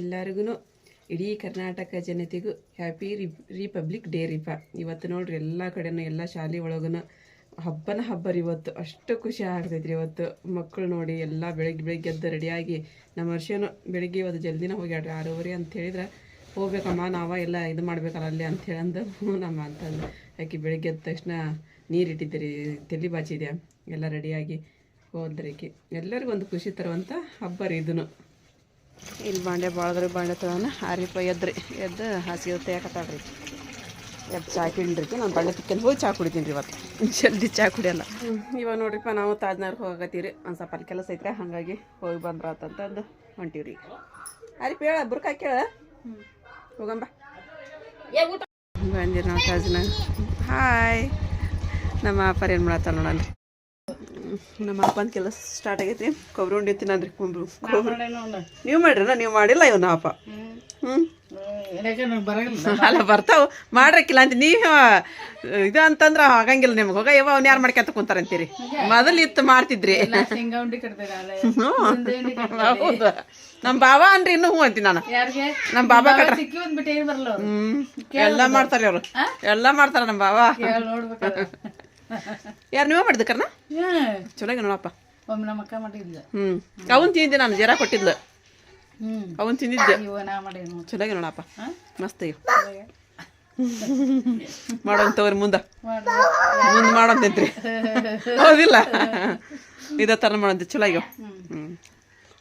ಎಲ್ಲರಿಗೂ ಇಡೀ ಕರ್ನಾಟಕ ಜನತೆಗೂ ಹ್ಯಾಪಿ ರಿ ರಿಪಬ್ಲಿಕ್ ಡೇ ರಿಪ ಇವತ್ತು ನೋಡ್ರಿ ಎಲ್ಲ ಕಡೆನೂ, ಎಲ್ಲ ಶಾಲೆ ಒಳಗೂ ಹಬ್ಬನ ಹಬ್ಬ ರೀ ಇವತ್ತು. ಅಷ್ಟು ಖುಷಿ ಆಗ್ತೈತ್ರಿ ಇವತ್ತು. ಮಕ್ಕಳು ನೋಡಿ ಎಲ್ಲ ಬೆಳಗ್ಗೆ ಬೆಳಗ್ಗೆ ಎದ್ದು ರೆಡಿಯಾಗಿ ನಮ್ಮ ವರ್ಷನು ಬೆಳಗ್ಗೆ ಇವತ್ತು ಜಲ್ದಿನ ಹೋಗ್ಯಾಡ್ರಿ ಆರೂವರೆ ಅಂತ ಹೇಳಿದ್ರೆ ಹೋಗ್ಬೇಕಮ್ಮ, ನಾವ ಎಲ್ಲ ಇದು ಮಾಡ್ಬೇಕಲ್ಲ ಅಲ್ಲಿ ಅಂತ ಅಂದು ಹ್ಞೂ ನಮ್ಮ ಅಂತಂದು ಆಕೆ ಬೆಳಗ್ಗೆ ಎದ್ದ ತಕ್ಷಣ ನೀರು ಇಟ್ಟಿದ್ದೀರಿ, ತಲೆ ಬಾಚಿದೆ ಎಲ್ಲ ರೆಡಿಯಾಗಿ ಹೋದ್ರಿಕೆ. ಎಲ್ಲರಿಗೂ ಒಂದು ಖುಷಿ ತರುವಂಥ ಹಬ್ಬ ರೀ ಇದನ್ನು ಇಲ್ಲಿ ಬಾಂಡೆ ಬಾಳದ್ರಿ, ಬಾಂಡೆ ತಗೋಣ ಆರಿಪ ಎದ್ರಿ, ಎದ್ದು ಹಾಸಿಗೆ ತೆಗಿಯಕತ್ತಾಳ್ರಿ ಎದ್ದು ಚಾ ಕಿಂಡ್ರಿ ನಾನು ಬಾಂಡೆ ತಿಕ್ಕೊಂಡು ಹೋಗಿ ಚಾ ಕುಡಿತೀನಿ ರೀ ಇವತ್ತು. ಜಲ್ದಿ ಚಾ ಕುಡಿಯಲ್ಲ. ಇವಾಗ ನೋಡ್ರಿಪ್ಪ, ನಾವು ತಾಜ್ನಗರ್ ಹೋಗತ್ತೀರಿ ಒಂದು ಸ್ವಲ್ಪ ಅಲ್ಲಿ ಕೆಲಸ ಐತ್ರಿ, ಹಾಗಾಗಿ ಹೋಗಿ ಬಂದ್ರ ಅಂತಂದು ಹೊಂಟೀವಿ ರೀ ಆರಿಪ್ಪ ಹೇಳ, ಬುರ್ಕ ಕೇಳ ಹೋಗಂಬ. ಬಂದಿರಿ ನಾವು ತಾಜ್ನಾಗ ಹಾಯ್ ನಮ್ಮ ಅಪ್ಪರ ಏನು ಮಾಡತ್ತಲ್ಲ ನೋಡಲ್ರಿ? ನಮ್ಮ ಅಪ್ಪನ ಕೆಲಸ ಸ್ಟಾರ್ಟ್ ಆಗೈತಿ. ಕೊಬ್ಬರಿ ಉಂಡಿ ತಿನ್ನದ್ರಿ ಕುಂಬ್ರು ನೀವು ಮಾಡ್ರಿ ನೀವು ಮಾಡಿಲ್ಲ ಇವನ ಅಪ್ಪ? ಹ್ಞೂ ಅಲ್ಲ ಬರ್ತಾವ. ಮಾಡ್ರಕ್ಕಿಲ್ಲ ಅಂತ ನೀವು ಇದು ಅಂತಂದ್ರ ಆಗಂಗಿಲ್ಲ ನಿಮ್ಗೆ. ಹೋಗ ಯಾವ ಅವ್ನು ಯಾರು ಮಾಡ್ಕೊಂತ ಕುಂತಾರಂತೀರಿ? ಮೊದಲು ಇತ್ತು ಮಾಡ್ತಿದ್ರಿ. ಹೌದು. ನಮ್ಮ ಬಾಬಾ ಅನ್ರಿ ಇನ್ನು ಹ್ಞೂ ಅಂತೀನಿ ನಾನು. ನಮ್ಮ ಬಾಬಾ ಕಟ್ರ ಹ್ಮ್. ಎಲ್ಲ ಮಾಡ್ತಾರೆ ಅವ್ರು ಎಲ್ಲ ಮಾಡ್ತಾರ ನಮ್ಮ ಬಾಬಾ ಯಾರು ನೀವೇ ಮಾಡಿದ ಕರ್ನ ಚಲೋ ನೋಡಪ್ಪ. ಒಮ್ಮೆ ನಮ್ಮ ಅಕ್ಕ ಮಾಡಿದ್ಲು. ಹ್ಞೂ ಅವನ್ ತಿಂದಿದ್ದೆ ನಾನು ಜರ ಕೊಟ್ಟಿದ್ಲು. ಹ್ಞೂ ಅವನ್ ತಿಂದಿದ್ದೆ. ಚಲೋ ನೋಡಪ್ಪ. ಮಸ್ತ್ ಅಯ್ಯೋ. ಮಾಡೋಣ ತಗೋರಿ ಮುಂದೆ. ಮುಂದೆ ಮಾಡೋಂತೈತ್ರಿ ಹೌದಿಲ್ಲ? ಇದೇ ಥರ ಮಾಡೋಂತ ಚಲೋ ಆಗ್ಯಾವ ಹ್ಞೂ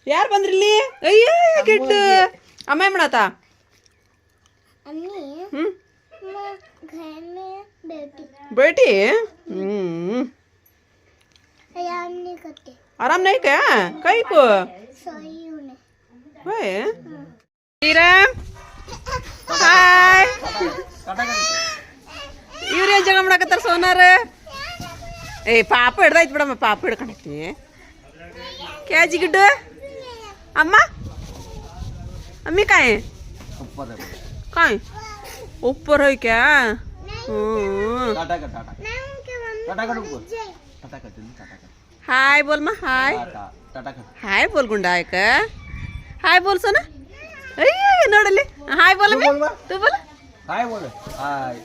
ಯಾರು ಬಂದ್ರಿ ಇಲ್ಲಿ? ಅಯ್ಯ ಕೆಟ್ಟು. ಅಮ್ಮ ಏನ್ ಮಾಡಾತ? ಹ್ಞೂ ಬೇಟಿ ಹ್ಞೂ ಆರಾಮ್ ನೈ क्या कई को होय ಶ್ರೀರಾಮ್ ಹಾಯ್ ಇವ್ರು ಏನ್ ಜಗಳ ಮಾಡಕತ್ತಾರ ಸೋನಾರ ಏ ಪಾಪ ಹಿಡ್ದಾಯ್ತು ಬಿಡಮ್ಮ ಪಾಪ ಹಿಡ್ಕೊಂಡೈತಿ ಕ್ಯಾಜಿ ಗಿಡ್ಡು ಅಮ್ಮ ಅಮ್ಮಿ ಕಾಯಿ ಕಾಯಿ ಉಪ್ಪರ್ ಹೋಯ್ಕ್ಯಾ ಹ್ಞೂ हाय बोल मा हाय हाय बोल गुंडा आहे का हाय बोल सोना अय्य ನೋಡಲ್ಲಿ ಹಾಯ್ ಬೋಲ ತೂ ಬೋಲ ಹಾಯ್ ಬೋಲು ಹಾಯ್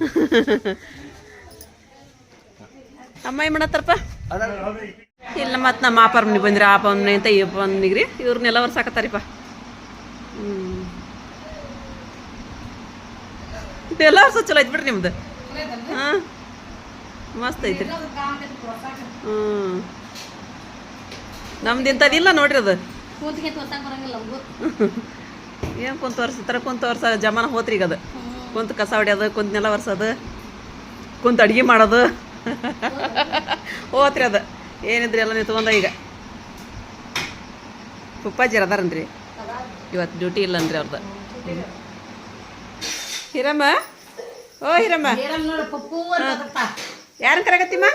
ಅಮ್ಮ ಏನು ಮಾಡತ್ತಾರಪ್ಪ ಇಲ್ಲ ಮತ್ತು ನಮ್ಮ ಆಪರ್ ಮನೆ ಬಂದ್ರಿ ಆಪ ಮನೆ ಅಂತ ಈ ಬಂದಿಗ್ರಿ ಇವ್ರನ್ನೆಲ್ಲ ವರ್ಸಾಕತ್ತಾರಿಪ್ಪ ಹ್ಞೂ ವರ್ಷ ಚಲೋ ಐತಿ ಬಿಡ್ರಿ ನಿಮ್ದು. ಹಾಂ? ಮಸ್ತ್ ಐತ್ರಿ. ಹ್ಞೂ ನಮ್ದು ಇಂಥದ್ದಿಲ್ಲ ನೋಡ್ರಿ ಅದು. ಏನು ಕುಂತ ವರ್ಷ ಥರ ಕುಂತ ವರ್ಷ ಜಮಾನ ಹೋತ್ರಿ ಈಗ ಅದು. ಕುಂತ ಕಸ ಹೊಡ್ಯೋದು, ಕುಂತ ನೆಲ ಒರೆಸೋದು, ಕುಂತ ಅಡ್ಗೆ ಮಾಡೋದು. ಹೋತ್ರಿ ಅದು. ಏನಿದ್ರಿ ಎಲ್ಲ ನಿಂತ್ಕೊಂಡ ಈಗ? ಪುಪ್ಪಾಜಿ ಅದಾರನ್ರಿ? ಇವತ್ತು ಡ್ಯೂಟಿ ಇಲ್ಲನ್ರಿ ಅವ್ರದ್ದು ಹಿರಮ್ಮ? ಓ ಹಿರಮ್ಮ. ಯಾರು ಕರಗತ್ತಿಮ್ಮ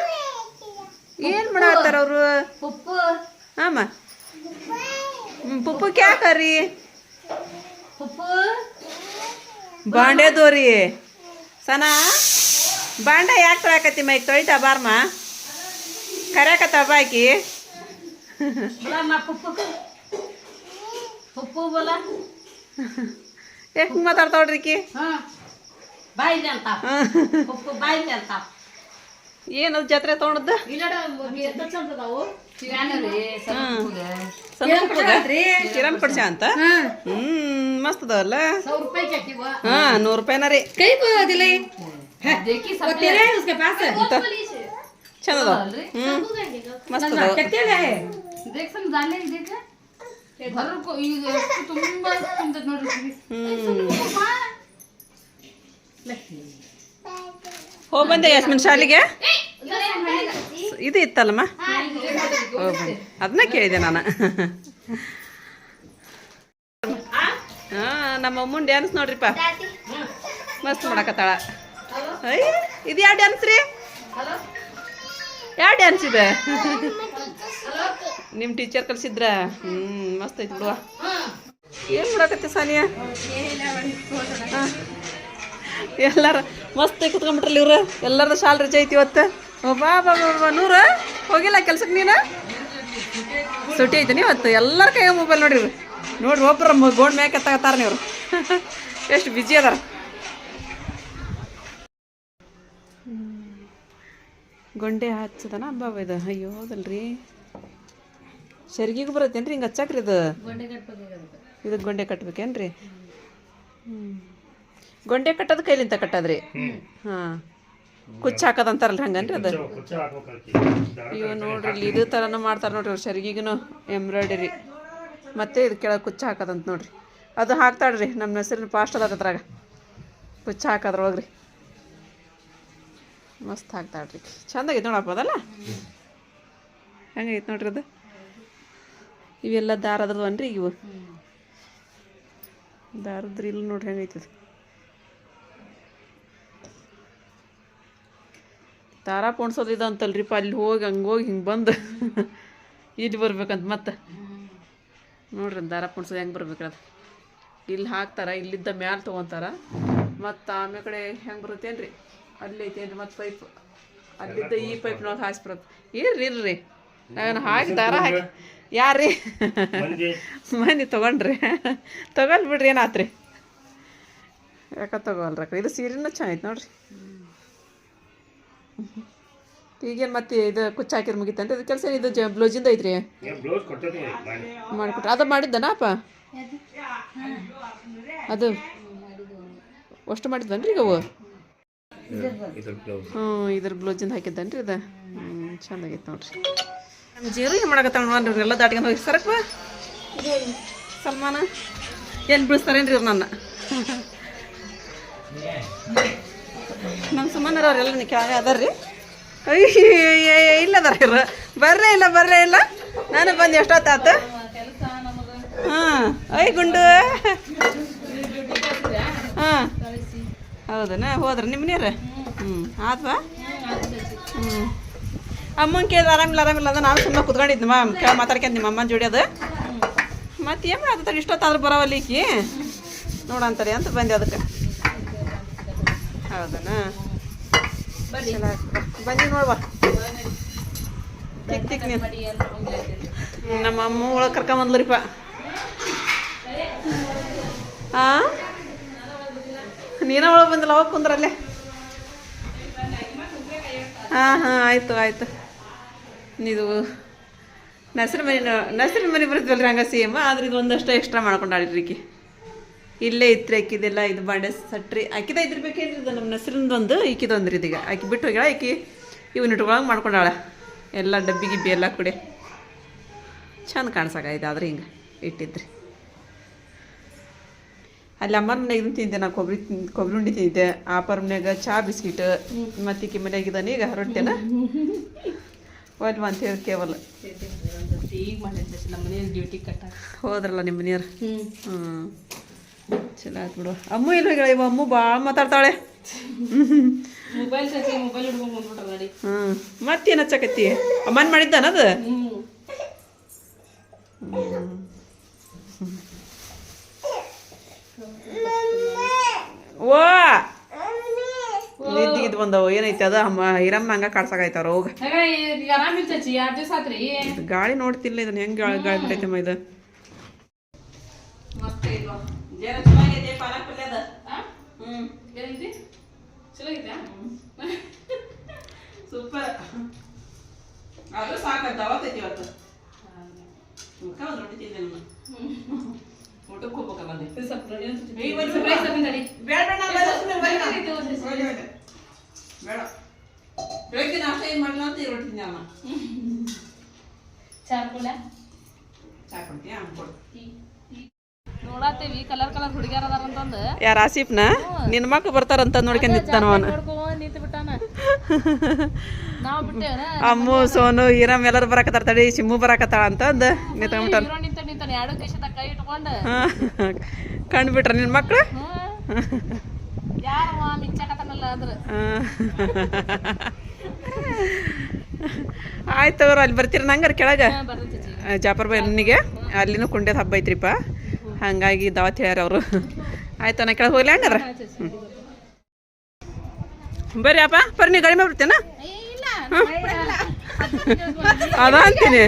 ಏನು ಮಾಡತ್ತಾರ ಅವರು? ಪುಪ್ಪು. ಹಾಂ ಪುಪ್ಪು ಕ್ಯಾಕರಿ? ಪುಪ್ಪು. ಬಾಂಡೆ ದೋರಿ. ಸನಾ ಬಾಂಡೆ ಯಾಕೆ ತರಾಕತ್ತಿಮ್ಮ ಈಗ ತೊಳಿತಾ ಬಾರಮ್ಮ ಕರ್ಯಾಕತ್ತ ಬಾಕಿ ಪುಪ್ಪು. ಬೋಲ ಎಷ್ಟು ಮಾತಾಡ್ತಾವ್ರಿ ಕಿ ಹಾಂ. ಬಾಯಿಲಿ ಅಂತ ಉಪ್ಪು ಬಾಯಿಲಿ ಅಂತ ಏನು ಜಾತ್ರೆ ತಗೊಂಡದ್ದ ಕಿರಣ್ ಪಡ್ಸ ಅಂತ ಹ್ಮ್ ಮಸ್ತ್ ಅದಾವಲ್ಲ ಹಾ ನೂರು ರೂಪಾಯಿನ ರೀ ಕೈ ಬೋದಿಲ್ಲ ಚಂದ ಅದಾವ ಹ್ಮ್ ಮಸ್ತ್ ಅದಾವ ಹ್ಮ್ ಹೋಗ್ ಬಂದೆ ಯಾಸ್ಮಿನ್ ಶಾಲೆಗೆ? ಇದು ಇತ್ತಲ್ಲಮ್ಮ? ಹೋಗ್ ಬಂದೆ. ಅದನ್ನ ಕೇಳಿದೆ ನಾನು. ಹಾಂ, ನಮ್ಮ ಅಮ್ಮನ ಡ್ಯಾನ್ಸ್ ನೋಡ್ರಿಪ್ಪ. ಮಸ್ತ್ ಮಾಡಕತ್ತಾಳ. ಅಯ್ಯ ಇದು ಯಾವ ಡ್ಯಾನ್ಸ್ ರೀ? ಯಾವ ಡ್ಯಾನ್ಸ್ ಇದೆ? ನಿಮ್ಮ ಟೀಚರ್ ಕಲ್ಸಿದ್ರ ಹ್ಮ್, ಮಸ್ತ್ ಐತಿ ಬಿಡುವ. ಏನು ಮಾಡಕತ್ತೆ ಸಾನಿಯಾ. ಎಲ್ಲಾರ ಮಸ್ತ್ ಕುತ್ಕೊಂಡ್ಬಿಟ್ರಲ್ಲ ಇವ್ರು? ಎಲ್ಲಾರ್ದು ಶಾಲ್ ರಜೆ ಐತಿ ಇವತ್ತು. ಬಾ ಬಾ ಬಾ ನೂರು. ಹೋಗಿಲ್ಲ ಕೆಲ್ಸಕ್ಕೆ ನೀನು? ಸುಟಿ ಐತೆ ಇವತ್ತು? ಎಲ್ಲರ ಕೈ ಮೊಬೈಲ್ ನೋಡಿರಿ ನೋಡ್ರಿ ಒಬ್ಬರ ಗೋಣ್ ಮ್ಯಾಕೆ ತಗತಾರ ನೀವು ಎಷ್ಟು ಬಿಜಿ ಅದಾರ. ಗೊಂಡೆ ಹಚ್ಚದನ ಬಾಬಾ ಇದು? ಅಯ್ಯೋ ಹೌದಲ್ರಿ ಸರಿಗಿಗೂ ಬರತ್ತೇನ್ರಿ? ಹಿಂಗೆ ಹಚ್ಚಾಕ್ರಿ ಇದು? ಗೊಂಡೆ ಇದಕ್ಕೆ ಗೊಂಡೆ ಕಟ್ಬೇಕೇನ್ರಿ? ಹ್ಞೂ ಗೊಂಡೆ ಕಟ್ಟೋದು ಕೈಲಿಂತ ಕಟ್ಟದ್ರಿ? ಹಾಂ. ಕುಚ್ಚ ಹಾಕೋದಂತಾರಲ್ಲ ಹಂಗನ್ರಿ ಅದು? ಅಯ್ಯೋ ನೋಡ್ರಿ ಇಲ್ಲಿ ಇದು ಥರನೂ ಮಾಡ್ತಾರೆ ನೋಡ್ರಿ ಅವ್ರು ಸೆರ್ಗಿಗೂ ಎಂಬ್ರಾಯ್ಡರಿ ಮತ್ತೆ ಇದು ಕೆಳಗೆ ಕುಚ್ಚ ಹಾಕೋದಂತ ನೋಡ್ರಿ. ಅದು ಹಾಕ್ತಾಳ್ರಿ ನಮ್ಮ ಹೆಸರಿನ ಪಾಸ್ಟ್ ಅದ ಅದ್ರಾಗ. ಕುಚ್ಚ ಹಾಕೋದ್ರೊಳಗೆ ರೀ ಮಸ್ತ್ ಹಾಕ್ತಾಳ್ರಿ. ಚಂದಾಗೈತೆ ನೋಡಪ್ಪ ಅದಲ್ಲ? ಹೆಂಗೈತೆ ನೋಡ್ರಿ ಅದು? ಇವೆಲ್ಲ ದಾರದ್ರದ್ದು ಅನ್ರಿ ಇವು ದಾರದ್ರಿ ಇಲ್ಲ ನೋಡ್ರಿ ಹೆಂಗೈತೆ ದಾರ ಪೋಣಿಸೋದು ಇದು ಅಂತಲ್ರಿಪ್ಪ ಅಲ್ಲಿ ಹೋಗಿ ಹಂಗೆ ಹೋಗಿ ಹಿಂಗೆ ಬಂದು. ಇಲ್ಲಿ ಬರ್ಬೇಕಂತ ಮತ್ತೆ. ನೋಡ್ರಿ ದಾರ ಪುಣ್ಸೋದು ಹೆಂಗೆ ಬರ್ಬೇಕ್ರಿ ಇಲ್ಲಿ ಹಾಕ್ತಾರ ಇಲ್ಲಿದ್ದ ಮ್ಯಾಲೆ ತೊಗೊತಾರ. ಮತ್ತು ಆಮೇಲೆ ಕಡೆ ಹೆಂಗೆ ಬರುತ್ತೇನ್ರಿ ಅಲ್ಲಿ ಐತೇನ್ರಿ ಮತ್ತು ಪೈಪ್? ಅಲ್ಲಿದ್ದ ಈ ಪೈಪ್ನೊಳಗೆ ನೋಡಿ ಬರುತ್ತೆ ಇರ್ರಿ ಇರ್ರಿ. ನಾನು ಹಾಕಿ ದಾರ ಹಾಕಿ ಯಾರ್ರಿ? ಮನೆ ತೊಗೊಂಡ್ರಿ. ತಗೊಲ್ ಬಿಡ್ರಿ ಏನಾತ್ರಿ? ಯಾಕ ತಗೋಲ್ರಕ್ಕ ಇದು ಸೀರೆನೂ ಚೆನ್ನಾಗಿತ್ತು ನೋಡ್ರಿ. ಈಗೇನು ಮತ್ತೆ ಇದು ಕುಚ್ಚ ಹಾಕಿರ್ ಮುಗಿತಂತ ಇದು ಕೆಲಸ ಇದು ಜ ಬ್ಲೌಸಿಂದ ಐತ್ರಿ? ಬ್ಲೌಸ್ ಕೊಟ್ಟಿದ್ದೀನಿ ಮಾಡಿ. ಮಾಡಿಕೊಟ್ರೆ. ಅದು ಮಾಡಿದ್ದನಪ್ಪ ಅದು ಅಷ್ಟು ಮಾಡಿದ್ವನ್ರಿ ಈಗ ಅವು? ಹ್ಞೂ ಇದ್ರ ಬ್ಲೌಸಿಂದ ಹಾಕಿದ್ದನ್ರಿ ಇದು. ಹ್ಞೂ ಚೆಂದಾಗೈತೆ ನೋಡ್ರಿ. ನಮ್ಮ ಜೀರು ಏನು ಮಾಡಕತ್ತಾಳ ನೋಡ್ರಿ ಎಲ್ಲ ದಾಟ್ಕೊಂಡು ಹೋಗಿ. ಸರಕ್ ಬಾ ಸಲ್ಮಾನ? ಏನು ಬೀಳಿಸ್ತಾರೇನ್ರಿ ಇವ್ರು ನನ್ನ? ನಮ್ಮ ಸುಮ್ಮನರವ್ರೆಲ್ಲ ಕೆಳಗೆ ಅದಾರ ರೀ ಅಯ್ಯ ಇಲ್ಲ ಅದಾರ ಇವ್ರು. ಬರಲೇ ಇಲ್ಲ ಬರಲೇ ಇಲ್ಲ. ನಾನು ಬಂದು ಎಷ್ಟೊತ್ತ ಆತ? ನಮಗೆ ಹಾಂ ಅಯ್ಯ ಗುಂಡು. ಹಾಂ. ಹೌದನಾ ಹೋದ್ರ, ನಿಮ್ಮ ನೀರು? ಹ್ಞೂ ಆದ್ವಾ ಹ್ಞೂ ಅಮ್ಮನ ಕೇಳಿದ್ರೆ ಆರಾಮಿಲ್ಲ ಆರಾಮಿಲ್ಲ ಅದ ನಾನು ಸುಮ್ಮನೆ ಕುತ್ಕೊಂಡಿದ್ದೆ ಮಾ ಕೇಳ ಮಾತಾಡ್ಕೊಂಡು ನಿಮ್ಮ ಅಮ್ಮನ ಜೋಡಿ ಅದು ಮತ್ತೆ ಏನು ಮಾಡ್ತಾರೆ ಇಷ್ಟೊತ್ತಾದ್ರೂ ಬರೋವಲ್ಲಿ ಈಕಿ? ನೋಡಂತಾರೆ ಅಂತ ಬಂದೆ ಅದಕ್ಕೆ. ಹೌದನಾ? ಬನ್ನಿ ನೋಡುವ ತಿಕ್ ತಿಕ್ ನೀನು ನಮ್ಮ ಅಮ್ಮ ಒಳಗೆ ಕರ್ಕೊಂಬಂದ್ಲರಿಪ್ಪ ಹಾಂ ನೀನ ಒಳಗೆ ಬಂದಿಲ್ಲ, ಅವಾಗ ಕುಂದ್ರಲ್ಲೇ ಹಾಂ ಹಾಂ, ಆಯಿತು ಆಯಿತು. ಇದು ನಸರಿ ಮನೆ ನಸರಿ ಮನೆ ರೀ ಹಂಗೆ ಸೇಮ್ ಆದ್ರೆ ಇದು ಒಂದಷ್ಟು ಎಕ್ಸ್ಟ್ರಾ ಮಾಡ್ಕೊಂಡು ಈಕಿ. ಇಲ್ಲೇ ಇತ್ತು ಆಕಿದೆಲ್ಲ ಇದು ಬಾಂಡೆ ಸಟ್ರಿ. ಆಕಿದ ಇದ್ರ ಬೇಕೇನ್ರಿ ಇದು ನಮ್ಮ ನಸರಿಂದೊಂದು ಈಕಿದೊಂದ್ರಿ ಇದೀಗ ಆಕಿ ಬಿಟ್ಟು ಹೋಗ್ಯಾಳ ಆಕಿ ಇವನ್ನ ಇಟ್ಕೊಳಂಗೆ ಮಾಡ್ಕೊಂಡಾಳ. ಎಲ್ಲ ಡಬ್ಬಿ ಗಿಬ್ಬಿ ಎಲ್ಲ ಕುಡಿ. ಚಂದ ಕಾಣಿಸಾಗ ಆದ್ರೆ ಹಿಂಗೆ ಇಟ್ಟಿದ್ರಿ. ಅಲ್ಲಿ ಅಮ್ಮನ ಮನೆಯಾಗ ಇದನ್ನ ತಿಂದೆ ನಾ ಕೊಬ್ಬರಿ ಕೊಬ್ಬರಿ ಉಂಡಿ ತಿಂದೆ. ಆ ಪರ್ಮ್ನ್ಯಾಗ ಚಾ ಬಿಸ್ಕಿಟ್. ಮತ್ತು ಈಕಿ ಮನ್ಯಾಗ ಇದ್ದಾನೆ ಈಗ ರೊಟ್ಟಿನ. ಒಲ್ವ ಅಂತ ಹೇಳಿ ಕೇವಲ. ಮಾಡಿದ್ದೆ ನಮ್ಮ ಮನೇಲಿ ಡ್ಯೂಟಿ ಕಟ್ಟ ಹೋದ್ರಲ್ಲ ನಿಮ್ಮ ಮನೆಯವ್ರು? ಹ್ಞೂ ಚಲೋ ಆಯ್ತು ಬಿಡು. ಅಮ್ಮ ಇಲ್ಲ ಹೋಗ್ಯಾಳ? ಇವ ಅಮ್ಮ ಭಾಳ ಮಾತಾಡ್ತಾಳೆ. ಹ್ಞೂ ಮತ್ತೇನು ಹಚ್ಚಕತ್ತಿ? ಅಮ್ಮನ ಮಾಡಿದ್ದಾನದು ಅದು? ಓ! ನಿದ್ದಿಗಿದ್ ಬಂದವು. ಏನೈತಿ ಅದ? ಅಮ್ಮ ಹಿರಮ್ಮ ಹಂಗ ಕಾಡ್ಸಕಾಯ್ತಾರ ಹೋಗ ಗಾಳಿ ನೋಡ್ತಿಲ್ಲ ಇದನ್ನ. ಹೆಂಗ್ ಗಾಳಿ ಬಿಟ್ಟೈತಮ್ಮ ಇದು? ಏನಂತಿ? ಚಲೋ ಐತಾ ಸೂಪರ್. ಅದು ಸಾಕಂತ ಅವತ್ತೈತಿ ಇವತ್ತು ರೊಟ್ಟಿ ತಿಂದೆ ಊಟಕ್ಕೆ ಹೋಗ್ಬೇಕಲ್ಲ ಅದೇ ಸ್ವಲ್ಪ ನೋಡಿ ಅಂತ ಏಯ್, ಒಂದ್. ಬೇಡ ಬೇಡ ನಾನು ಬಂದ ನಾನು. ಇದು ಒಂದು ಬೇಡ, ಬೇಡ. ಬೇಡ. ಬೆಳಗ್ಗೆ ನಾಷ್ಟ ಏನು ಮಾಡಲ್ಲ ಅಂತ ಈ ರೊಟ್ಟಿ ತಿಂದೆ ಅಮ್ಮ ಚಾ ಕುಡ್ಲಾ? ಚಾ ಕೊಡ್ತೀಯಾ ಕೊಡು. ನೋಡಾತೇವಿ ಕಲರ್ ಕಲರ್ ಹುಡುಗ್ಯಾರ ಅದಾರಂತಂದು ಯಾರ ಆಸಿಫ್ನ? ನಿನ್ನ ಮಕ್ಳು ಬರ್ತಾರಂತ ನೋಡ್ಕೊಂಡು ನಿಂತಾನ ಅವನು. ನೋಡ್ಕೊಂಡ್ ನಿಂತು ಬಿಟ್ಟಾನ ನಾವು ಬಿಟ್ಟೇವನ? ಅಮ್ಮು ಸೋನು ಈರಮ್ ಎಲ್ಲರೂ ಬರಾಕತ್ತಾರ ತಡಿ ಸಿಮ್ಮು ಬರಾಕತ್ತಾಳ ಅಂತಂದು ಹೀರೋ ನಿಂತ ನಿಂತಾನ ಎರಡು ದೇಶದ ಕೈ ಇಟ್ಕೊಂಡ್. ಕಂಡ್ಬಿಟ್ರ ನಿನ್ನ ಮಕ್ಳು? ಯಾರು ಮಿಂಚಾಕತ್ತಾನಲ್ಲ ಅಂದ್ರ. ಆಯ್ತು ಅವ್ರು ಅಲ್ಲಿ ಬರ್ತೀರ ನಂಗಾರ ಕೆಳಗೆ. ಜಾಪರ್ ಜಾಪರ್ ಬೈನಿಗೆ ಅಲ್ಲಿನೂ ಕುಂಡ್ಯದ ಹಬ್ಬ ಐತ್ರಿಪ್ಪ ಹಂಗಾಗಿ ದಾವತ್ ಹೇಳ್ಯಾರ ಅವರು. ಆಯ್ತು ನಾ ಕೆಳಗೆ ಹೋಗ್ಲಿ ಹಂಗಾರ ಬರ್ರಿ ಅಪ್ಪ ಬರ್ರಿ ನೀವು ಗಾಡಿ ಬಿಡ್ತೇನ ಅದ ಅಂತೀನಿ.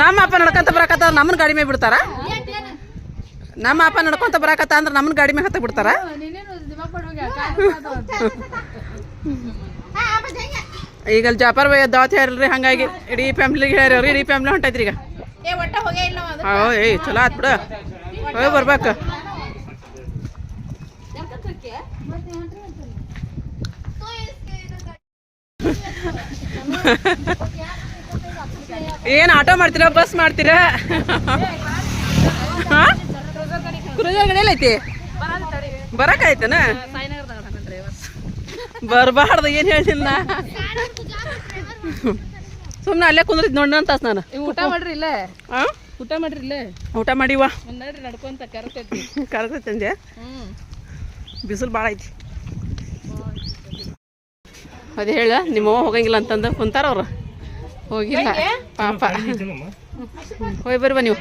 ನಮ್ಮ ಅಪ್ಪ ನಡ್ಕೊಂತ ಬರಕತ್ತ ನಮ್ಮನ್ನ ಗಾಡಿ ಮೇಲೆ ಬಿಡ್ತಾರ? ನಮ್ಮ ಅಪ್ಪ ನಡ್ಕೊಂತ ಬರಕತ್ತ ಅಂದ್ರೆ ನಮ್ಮನ್ನ ಗಾಡಿ ಮೇಲೆ ಹತ್ತ ಬಿಡ್ತಾರ? ಈಗ ಅಲ್ಲಿ ಜಾಪರ್ ಬೈ ದಾವತ್ ಹೇಳ್ರಿ ಹಂಗಾಗಿ ಇಡೀ ಫ್ಯಾಮಿಲಿಗೆ ಹೇಳ್ರಿ ಇಡೀ ಫ್ಯಾಮಿಲಿ ಹೊಂಟೈತ್ರಿ ಈಗ. ಏ ಚಲೋ ಆತ್ ಬಿಡು. ಹೋಗಿ ಬರ್ಬೇಕು. ಏನು ಆಟೋ ಮಾಡ್ತೀರಾ ಬಸ್ ಮಾಡ್ತೀರಾ? ಕ್ರೂಸರ್ ಬರಕ್ ಐತಿ? ಬರಕಾಯ್ತನ? ಏನ್ ಏನು ಹೇಳಿಲ್ಲ. ಸುಮ್ಮನೆ ಅಲ್ಲೇ ಕುಂದ್ರಿದ್ ನೋಡ್ರಿ ಅಂತ ನಾನು. ಊಟ ಮಾಡ್ರಿ ಇಲ್ಲೇ? ಊಟ ಮಾಡ್ರಿ ಇಲ್ಲೇ ಊಟ ಮಾಡಿವ ಒಂದ್ ನಡ್ರಿ ನಡ್ಕೊಂತ ಕರತೈತಿ ಕರೆದೈತಂದೆ ಹ್ಮ್ ಬಿಸಿಲು ಭಾಳ ಐತಿ ಅದೇ ಹೇಳ ನಿಮ್ಮವ್ವ ಹೋಗಂಗಿಲ್ಲ ಅಂತಂದು ಕುಂತಾರ ಅವ್ರು ಹೋಗಿಲ್ಲ ಪಾಪ ಹೋಗಿ ಬರ್ರಿ ಬಾ ನೀವು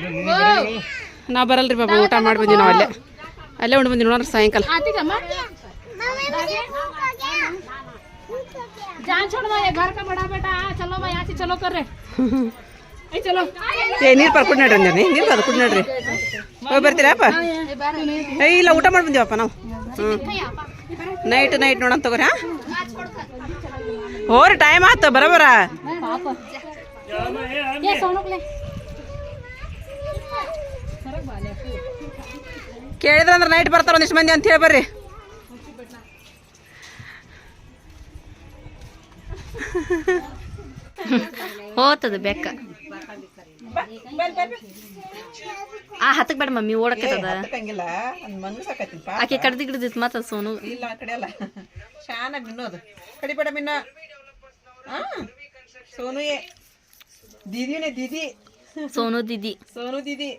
ನಾ ಬರಲ್ರಿ ಬಾಬಾ ಊಟ ಮಾಡಿ ಬಂದೀವಿ ನಾವು ಅಲ್ಲೇ ಅಲ್ಲೇ ಉಂಡು ಬಂದೀವಿ ನೋಡ್ರಿ ಸಾಯಂಕಾಲ ಆತಿಗಮ್ಮ जान छोड़ दो ये घर का बड़ा बेटा आ, चलो भाई यहाँ से चलो कर रहे ए चलो ಏ ನೀರು ಪರ್ಕೊಂಡು ನಡ್ರಿ ಅಂದ್ರೆ ನೀರು ಪರ್ಕೊಂಡು ನಡ್ರಿ. ಹೋಗಿ ಅಪ್ಪ ಏ ಇಲ್ಲ ಊಟ ಮಾಡಿ ಬಂದೀವಪ್ಪ ನಾವು. ಹ್ಞೂ ನೈಟ್ ನೈಟ್ ನೋಡೋಣ ತಗೋರಿ ಹಾಂ? ಹೋರಿ ಟೈಮ್ ಆಯ್ತು ಬರೋಬರ ಕೇಳಿದ್ರೆ ಅಂದ್ರೆ ನೈಟ್ ಬರ್ತಾರ ಒಂದಿಷ್ಟು ಮಂದಿ ಅಂತ ಹೇಳಿ ಬರ್ರಿ. ಹೋತದ ಬೆಕ್ಕ. ಆ ಹತ್ತಕ್ ಬೇಡ ಮಮ್ಮಿ ಓಡಕತ್ತದ ಆಕೆ ಕಡ್ದಿ ಗಿಡದಿತ್ತು ಮಾತ ಸೋನು. ಇಲ್ಲ ಆ ಕಡೆ ಅಲ್ಲ. ಕಡಿ ಬೇಡ ಮಿನ್ನ. ಸೋನು ದೀದಿನೇ ದೀದಿ. ಸೋನು ದೀದಿ. ಸೋನು ದೀದಿ.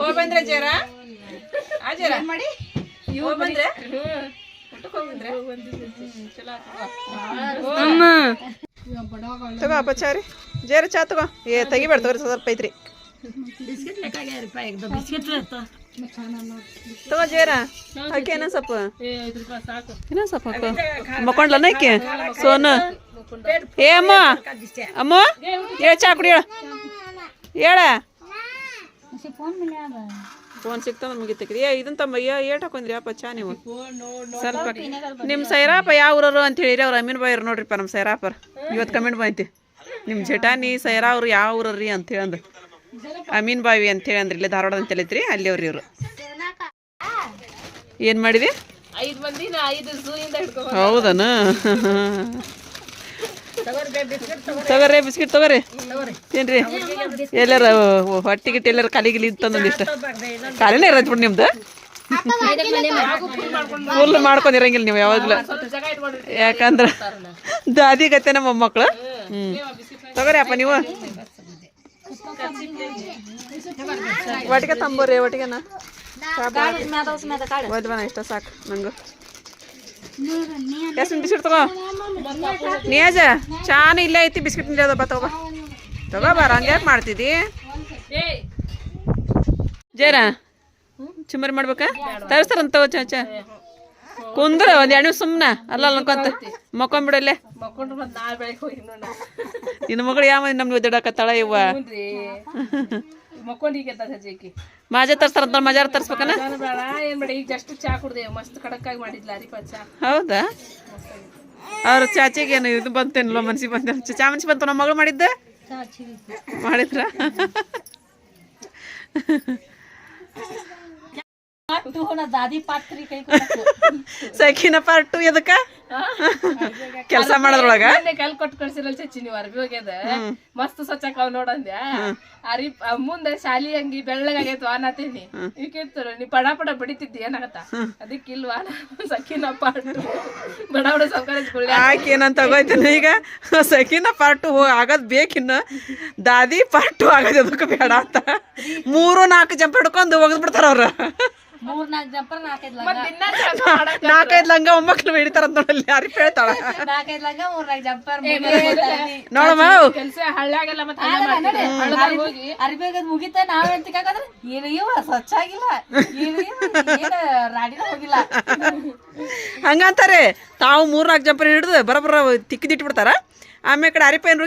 ಹೋಗ್ಬಂದ್ರೆ ಜರ? ಆ ಜರ? ಮಾಡಿ ಹೋಗ್ ಬಂದ್ರೆ? ಊಟಕ್ಕೆ ಚಲೋ ತಗೋ ಅಪ್ಪ ಚಾರಿ ಜೇರ ಚಾ ತಗೋ. ಏ ತೆಗಿಬೇಡ ತಗೋರಿ ಸ್ವಲ್ಪ ಐತ್ರಿ. ತಗೋ ಜೇರ. ಹಾಕಿ ಏನ ಸ್ವಲ್ಪ. ಏನ ಸ್ವಲ್ಪ ಹಾಕು. ಮಕ್ಕೊಂಡ್ಲನ ಸೋನ ಸೋನು ಏ ಅಮ್ಮ. ಅಮ್ಮ ಏ ಚಾ ಕುಡಿ ಹೇಳ. ಹೇಳ. ಫೋನ್ ಸಿಕ್ತಂದ್ರೆ ಮುಗಿತಕ್ರಿ ಏ ಇದನ್ನ ತಮ್ಮ ಏ ಏಟ್ ಅಪ್ಪ ಚಾ ನೀವು? ಸ್ವಲ್ಪ ನಿಮ್ಮ ಸೈರಾಪ ಯಾವ ಊರವರು ಅಂತ ಹೇಳಿರಿ ಅವ್ರು ಅಮೀನ್ ಬಾಯ್ರು ನೋಡ್ರಿಪ್ಪ ನಮ್ಮ ಸೈರಾಪರ್ ಇವತ್ತು ಕಮೆಂಟ್ ಬಂತಿ. ನಿಮ್ಮ ಜಟಾನಿ ಸೈರಾ ಅವ್ರು ಯಾವ ಊರ್ರಿ ಅಂತ ಹೇಳಂದು ಅಮೀನ್ ಬಾವಿ ಅಂತ ಹೇಳಿ ಅಂದ್ರೆ ಇಲ್ಲೇ ಧಾರವಾಡ ಅಂತ ಹೇಳಿದ್ರಿ ಅಲ್ಲಿ ಅವ್ರಿ ಇವರು. ಏನು ಮಾಡಿದಿ ಹೌದನ? ತಗೋರಿ ಬಿಸ್ಕಿಟ್ ತಗೋರಿ. ಏನ್ರಿ? ಎಲ್ಲಾರ ಹೊಟ್ಟಿ ಗಿಟ್ಟಿ ಎಲ್ಲಾರ ಕಾಲಿ ಗಿಲಿ ತಂದೊಂದಿಷ್ಟು ಖಾಲಿನೇ ಇರತ್ ಬಿಡಿ ನಿಮ್ದು? ಫುಲ್ ಮಾಡ್ಕೊಂಡಿರಂಗಿಲ್ಲ ನೀವು ಯಾವಾಗಲೂ. ಯಾಕಂದ್ರೆ ಇಟ್ಕೊಂಡ್ರಿ ಯಾಕಂದ್ರ ದಾದಿ ಗತೆ ನಮ್ಮ ಮೊಮ್ಮಕ್ಳು. ಹ್ಮ್. ತಗೋರಿ ಅಪ್ಪ ನೀವು. ಒಟ್ಟಿಗೆ ತಂಬೋರಿ ಒಟ್ಟಿಗೆನ? ಇಷ್ಟ ಸಾಕು. ನಂಗು. ಎಷ್ಟು ಬಿಸ್ಕಿಟ್ ತಗೋ. ನಿಯಾಜ ಚಾನು ಇಲ್ಲೇ ಐತಿ ಬಿಸ್ಕಿಟ್ ನಿಲ್ಲೋದಪ್ಪ ತಗೋ ತಗೋ ಬಾರ ಹಂಗ್ಯಾಕೆ ಮಾಡ್ತಿದ್ದಿ? ಜೇರ ಚುಮ್ಮರಿ ಮಾಡ್ಬೇಕಾ? ತರಿಸ್ತಾರಂತ ತಗೋ ಚಾಚ ಕುಂದ್ರ, ಒಂದ್ ಎಣ್ಣೆ ಸುಮ್ನ. ಅಲ್ಲ ಅನ್ಕೊಂತ. ಮಕ್ಕೊಂಬಿಡಲ್ಲೇ. ನಿನ್ನ ಮಗಳು ಯಾವ ನಮ್ಗೆ ಒದ್ದಾಡಕತ್ತಾಳ ಇವ್ವ. ಹ್ಞೂನ್ರಿ ಮಕ್ಕೊಂಡು ಹೀಗೆ ಸಜ್ಜಿ ಮಾಜಾ ತರ್ಸ್ತಾರಂತ ಮಜಾರ ತರ್ಸ್ಬೇಕನ? ಬೇಡ. ಏನ್ ಬೇಡ ಈಗ ಜಸ್ಟ್ ಚಾ ಕುಡ್ದೆ ಮಸ್ತ್ ಖಡಕ್ಕಾಗಿ ಮಾಡಿದ್ಲ ಅರಿಪ ಚಾ. ಹೌದಾ? ಅವ್ರ ಚಾಚಿಗೆ ಏನು ಇದು ಬಂತೇನಲ್ಲ ಮನ್ಸಿಗೆ ಬಂತ ಚಾ ಮನ್ಸಿ ಬಂತು ನಮ್ಮ ಮಗಳು ಮಾಡಿದ್ದೆ? ಮಾಡಿದ್ರ? ಸಖಿನ ಪಾರ್ಟ್ ಟು ಎದಕ್ಕ? ಕೆಲಸ ಮಾಡೋದ್ರೊಳಗ? ಕಲ್ ಕೊಟ್ಟು ಕಳ್ಸಿರಲ್ ಚಚ್ಚಿ ನೀವು ಅರ್ಬಿ ಹೋಗ್ಯದ? ಮಸ್ತ್ ಸ್ವಚ್ಛಕ್ಕಾವ್ ನೋಡಂದ್ಯ? ಅರಿ ಮುಂದೆ ಶಾಲಿ ಅಂಗಿ ಬೆಳ್ಳಗಾಗೈತು ಅನ್ನತೀನಿ ಈಗ ಕೇಳ್ತಾರ ನೀ ಪಡ ಪಡ ಬಡಿತಿದ್ದಿ ಏನಾಗತ್ತ? ಅದಕ್ಕೆ ಇಲ್ವಾ? ಸಖಿನ ಪಾರ್ಟ್ ಬಡ ಬಡ ಸೌಕರ್ಯ ಆಕೆ ಏನಂತ ಈಗ? ಸಖಿನ ಪಾರ್ಟ್ ಟು ಬೇಕಿನ್ನ ಬೇಕಿನ್ನು ದಾದಿ ಪಾರ್ಟ್ ಟು ಆಗೋದು ಅದಕ್ಕೆ ಬೇಡ ಅಂತ. ಮೂರು ನಾಲ್ಕು ಜಂಪ್ ಹಿಡ್ಕೊಂಡು ಒಗದ್ ಬಿಡ್ತಾರ ಅವ್ರು. ಮೂರ್ ನಾಲ್ಕು ಜಂಪರ್ ನಾಲ್ಕೈದು ಲಂಗ ಒಮ್ಮಕ್ಳು ಹಿಡಿತಾರ ನೋಡಲ್ಲಿ ಯಾರು ಹೇಳ್ತಾಳ? ನಾಲ್ಕೈದು ಲಂಗ ಜಂಪರ್ ನೋಡಮ್ಮ ಕೆಲ್ಸ ಹಳ್ಳ್ಯಾಗೆಲ್ಲ ಮತ್ತೆ ಹಳ್ಳ ಮಾಡ್ತೀವಿ. ಹಳ್ಳದಾಗ ಹೋಗಿ. ಅರಿಬೇಗ ಮುಗಿತ ನಾವ್ ಎಂತಿಕಾಗದ್ರ ಏನು ಇವ ಸ್ವಚ್ಛ ಆಗಿಲ್ಲ. ಏನು ಇವ ಏನು ರಾಡಿನ ಹೋಗಿಲ್ಲ. ಹಂಗಂತಾರೆ. ತಾವು ಮೂರ್ನಾಲ್ಕು ಜಂಪರ್ ಹಿಡಿದು ಬರಬರ ತಿಕ್ಕಿದಿಟ್ಬಿಡ್ತಾರ ಆಮೇಲೆ ಕಡೆ ಅರಿಪ ಏನು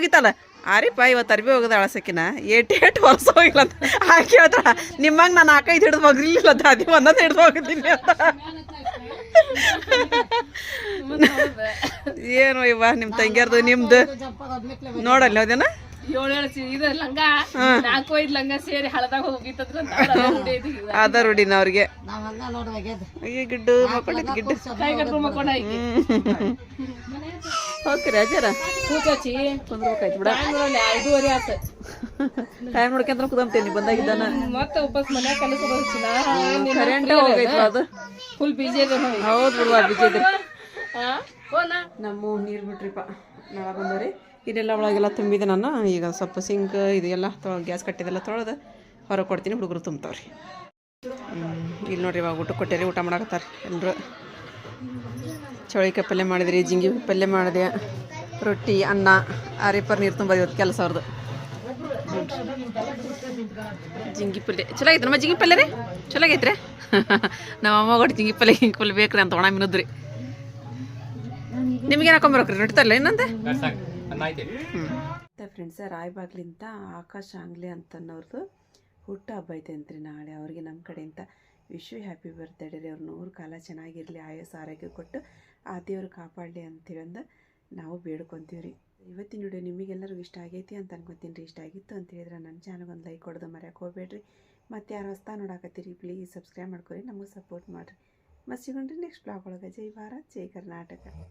ಅರಿಪ ಇವತ್ತು ಅರ್ಬಿ ಹೋಗದ ಅಳಸಕಿನ ಏಟ್ ಏಟ್ ವರ್ಷ ಹೋಗಿಲ್ಲ ಅಂತ. ಹಾಕಿ ಹೇಳ್ತಾಳ ನಿಮ್ಮಂಗೆ ನಾನು ನಾಲ್ಕೈದು ಹಿಡಿದು ಮಗ್ಲಿಲ್ಲ ಅಂತ ಅದೇ ಒಂದೊಂದು ಹಿಡಿದು ಹೋಗಿದ್ದೀನಿ ಅಂತ. ಏನು ಇವ ನಿಮ್ಮ ತಂಗಿಯರ್ದು ನಿಮ್ದು? ನೋಡಲ್ಲ ಅದೇನ ಏಳೇಳು ಇದು ಲಂಗ ನಾಲ್ಕು ಐದು ಲಂಗ ಸೇರಿ ಹಳದಾಗ ಹೋಗಿತ್ತಂದ್ರ ಅದೇ ರೂಢಿನ ಅವ್ರಿಗೆ ಅಯ್ಯ ಗಿಡ್ಡು ಗಿಡ್ಡು. ಕೈ ಕಟ್ಕೊಂಡ್ ಮಕ್ಕೊಂಡ ಓಕೆ ರಾಜಾರ. ಕೂಚಿ ಕುಂದ್ರಬೇಕಾಯ್ತು ಬಿಡ. ಐದೂವರೆ ಆತ. ಟೈಮ್ ನೋಡ್ಕೊಂತ ಕುದಂತೇನಿ ಬಂದಾಗಿದ್ದಾನ ಮತ್ತೆ ವಾಪಸ್ ಮನ್ಯಾಗ ಕೆಲಸ ಬರ್ತೀನಿ ಕರೆಂಟ ಹೋಗೈತು ಅದು. ಫುಲ್ ಬಿಜಿ ಇದೆ ನೋಡಿ. ಹೌದು ಬಿಡುವ ಬಿಜಿ ಹೋನ. ನಮ್ಮ ನೀರು ಬಿಟ್ರಿಪ್ಪ. ನಾಳೆ ಬಂದವ್ರಿ. ಇದೆಲ್ಲ ಒಳಗೆಲ್ಲ ತುಂಬಿದೆ ನಾನು ಈಗ ಸ್ವಲ್ಪ ಸಿಂಕ್ ಇದೆಲ್ಲ ಗ್ಯಾಸ್ ಕಟ್ಟಿದೆಲ್ಲ ತೊಳೆದು ಹೊರಗೆ ಕೊಡ್ತೀನಿ ಹುಡುಗರು ತುಂಬ್ತಾವ್ರಿ. ಇಲ್ಲಿ ನೋಡ್ರಿ ಇವಾಗ ಊಟ ಕೊಟ್ಟೇರಿ, ಊಟ ಮಾಡಾಕತ್ತಾರೆ ಎಲ್ಲರೂ ಚೌಳಿಕಾಯಿ ಪಲ್ಯ ಮಾಡಿದ್ರಿ, ಜಿಂಗಿ ಪಲ್ಯ ಮಾಡಿದೆ, ರೊಟ್ಟಿ, ಅನ್ನ ಆರಿಪರ್ ನೀರು ತುಂಬೋದು ಇವತ್ತು ಕೆಲಸ ಅವ್ರದ್ದು ಜಿಂಗಿ ಪಲ್ಯ ಚಲೋ ಆಗೈತೆ ನಮ್ಮ ಜಿಂಗಿ ಪಲ್ಯ ರೀ? ಚಲೋ ರೀ ನಮ್ಮ ಅಮ್ಮ ಕೊಟ್ಟು ಜಿಂಗಿ ಪಲ್ಯ ಗಿಂಗಿ ಪಲ್ಯ ಬೇಕ್ರಿ ಅಂತ ಒಣ ಮಿನದ್ರಿ. ನಿಮ್ಗೆ ಹಾಕೊಂಬರ್ಬೇಕ್ರಿ ರೊಟ್ಟಿ ತರಲ್ಲ ಏನಂತ ಫ್ರೆಂಡ್ಸ್ ರಾಯಬಾಗ್ಲಿಂದ ಆಕಾಶ್ ಆಂಗ್ಲೆ ಅಂತನ್ನೋರ್ದು ಹುಟ್ಟ ಹಬ್ಬ ಐತೆ ಅಂತ್ರಿ ನಾಳೆ. ಅವ್ರಿಗೆ ನಮ್ಮ ಕಡೆಯಿಂದ ವಿಶ್ವ ಹ್ಯಾಪಿ ಬರ್ತ್ಡೇ ರೀ. ಅವ್ರ ನೂರು ಕಾಲ ಚೆನ್ನಾಗಿರಲಿ ಆಯಸ್ಸು ಆರೋಗ್ಯ ಕೊಟ್ಟು ಆ ದೇವ್ರು ಕಾಪಾಡಲಿ ಅಂತೇಳಿ ಅಂದ ನಾವು ಬೇಡ್ಕೊತೀವಿ ರೀ. ಇವತ್ತಿನ ವಿಡಿಯೋ ನಿಮಗೆಲ್ಲರಿಗೂ ಇಷ್ಟ ಆಗೈತಿ ಅಂತ ಅನ್ಕೊತೀನಿ ರೀ. ಇಷ್ಟ ಆಗಿತ್ತು ಅಂತ ಹೇಳಿದ್ರೆ ನನ್ನ ಚಾನಲ್ಗೆ ಒಂದು ಲೈಕ್ ಕೊಡೋದು ಮರ್ಯಾಕೆ ಹೋಗ್ಬೇಡ್ರಿ. ಮತ್ತು ಯಾರು ಹೊಸ್ತಾ ನೋಡಾಕತ್ತೀರಿ ಪ್ಲೀಸ್ ಸಬ್ಸ್ಕ್ರೈಬ್ ಮಾಡ್ಕೊರಿ ನಮಗೆ ಸಪೋರ್ಟ್ ಮಾಡಿರಿ. ಮತ್ತೆ ಸಿಗೊಂಡ್ರಿ ನೆಕ್ಸ್ಟ್ ಬ್ಲಾಗ್ ಒಳಗೆ. ಜೈ ಭಾರತ್ ಜೈ ಕರ್ನಾಟಕ.